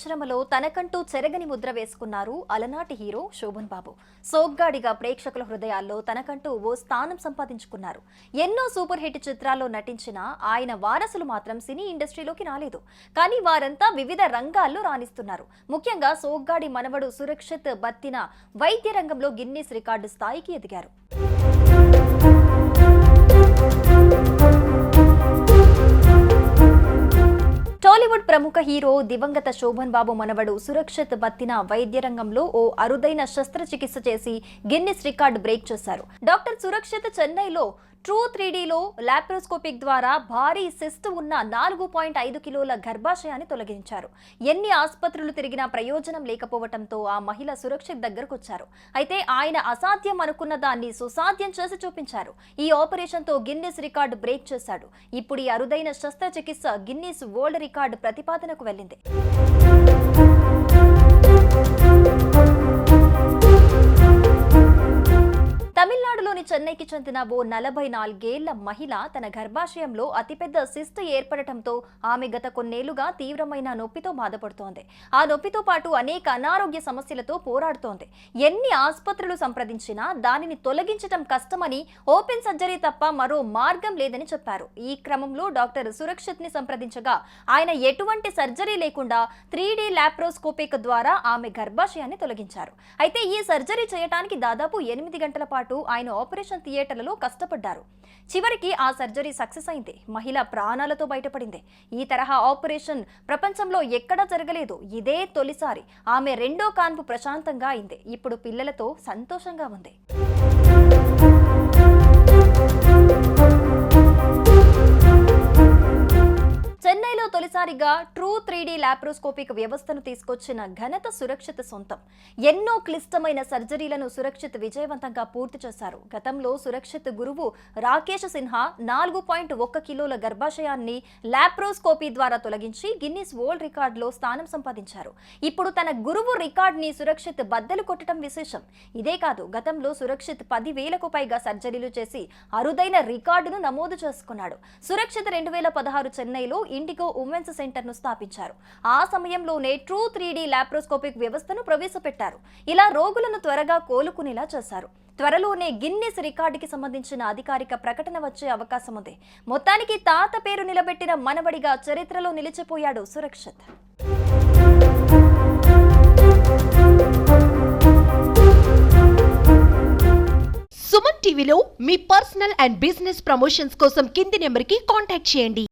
పరిశ్రమలో తనకంటూ చెరగని ముద్ర వేసుకున్నారు అలనాటి హీరో శోభన్ బాబు. సోగ్గాడిగా ప్రేక్షకుల హృదయాల్లో తనకంటూ ఓ స్థానం సంపాదించుకున్నారు. ఎన్నో సూపర్ హిట్ చిత్రాల్లో నటించిన ఆయన వారసులు మాత్రం సినీ ఇండస్ట్రీలోకి రాలేదు. కానీ వారంతా వివిధ రంగాల్లో రాణిస్తున్నారు. ముఖ్యంగా సోగ్గాడి మనవడు సురక్షిత్ బత్తిన వైద్య రంగంలో గిన్నీస్ రికార్డు స్థాయికి ఎదిగారు. టాలీవుడ్ ప్రముఖ హీరో దివంగత శోభన్ బాబు మనవడు సురక్షిత్ బత్తిన వైద్య రంగంలో ఓ అరుదైన శస్త్రచికిత్స చేసి గిన్నిస్ రికార్డు బ్రేక్ చేశారు. డాక్టర్ సురక్షిత్ చెన్నైలో ట్రూ త్రీడీలో లాప్రోస్కోపిక్ ద్వారా భారీ సిస్ట్ ఉన్న నాలుగు పాయింట్ ఐదు కిలోల గర్భాశయాన్ని తొలగించారు. ఎన్ని ఆసుపత్రులు తిరిగినా ప్రయోజనం లేకపోవడంతో ఆ మహిళ సురక్షిత్ దగ్గరకు వచ్చారు అయితే ఆయన అసాధ్యం అనుకున్న దాన్ని సుసాధ్యం చేసి చూపించారు. ఈ ఆపరేషన్తో గిన్నెస్ రికార్డు బ్రేక్ చేశాడు. ఇప్పుడు ఈ అరుదైన శస్త్రచికిత్స గిన్నిస్ వరల్డ్ రికార్డు ప్రతిపాదనకు వెళ్ళింది. చెన్నైకి చెందిన ఓ నలభై నాలుగేళ్ళ మహిళ తన గర్భాశయంలో అతిపెద్ద సిస్ట్ ఏర్పడటంతో ఆమె గత కొన్నేళ్ళుగా తీవ్రమైన నొప్పితో బాధపడుతోంది. ఆ నొప్పితో పాటు అనేక అనారోగ్య సమస్యలతో పోరాడుతోంది. ఎన్ని ఆసుపత్రులు సంప్రదించినా దానిని తొలగించటం కష్టమని ఓపెన్ సర్జరీ తప్ప మరో మార్గం లేదని చెప్పారు. ఈ క్రమంలో డాక్టర్ సురక్షిత్ని సంప్రదించగా ఆయన ఎటువంటి సర్జరీ లేకుండా త్రీ డి లాప్రోస్కోపిక్ ద్వారా ఆమె గర్భాశయాన్ని తొలగించారు. అయితే ఈ సర్జరీ చేయడానికి దాదాపు ఎనిమిది గంటల పాటు ఆయన ఆపరేషన్ థియేటర్లలో కష్టపడ్డారు. చివరికి ఆ సర్జరీ సక్సెస్ అయింది. మహిళ ప్రాణాలతో బయటపడింది. ఈ తరహా ఆపరేషన్ ప్రపంచంలో ఎక్కడా జరగలేదు. ఇదే తొలిసారి. ఆమె రెండో కాన్పు ప్రశాంతంగా అయింది. ఇప్పుడు పిల్లలతో సంతోషంగా ఉంది. తొలిసారిగా ట్రూ త్రీడీ లాప్రోస్కోపిక్ వ్యవస్థను తీసుకొచ్చిన ఘనత సురక్షిత సొంతం. ఎన్నో క్లిష్టమైన సర్జరీలను సురక్షిత్ విజయవంతంగా పూర్తి చేశారు. గతంలో సురక్షిత్ గురువు రాకేష్ సిన్హా నాలుగు పాయింట్ ఒక్క కిలోల గర్భాశయాన్ని లాప్రోస్కోపీ ద్వారా తొలగించి గిన్నిస్ వరల్డ్ రికార్డులో స్థానం సంపాదించారు. ఇప్పుడు తన గురువు రికార్డ్ని సురక్షిత్ బద్దలు కొట్టడం విశేషం. ఇదే కాదు గతంలో సురక్షిత్ పది వేలకు పైగా సర్జరీలు చేసి అరుదైన రికార్డును నమోదు చేసుకున్నాడు. సురక్షిత్ రెండు వేల పదహారు చెన్నైలో ఇండిగో ఉమెన్స్ సెంటర్ను స్థాపించారు. ఆ సమయంలోనే ట్రూ త్రీ డి లాప్రోస్కోపిక్ వ్యవస్థను ప్రవేశపెట్టారు. ఇలా రోగులను త్వరగా కోలుకునేలా చేశారు. త్వరలోనే గిన్నిస్ రికార్డుకి సంబంధించిన అధికారిక ప్రకటన వచ్చే అవకాశం ఉంది. మొత్తానికి తాత పేరు నిలబెట్టిన మనవడిగా చరిత్రలో నిలిచిపోయాడు సురక్షిత్. సుమన్ టీవీలో మీ పర్సనల్ అండ్ బిజినెస్ ప్రమోషన్స్ కోసం కింది నెంబర్కి కాంటాక్ట్ చేయండి.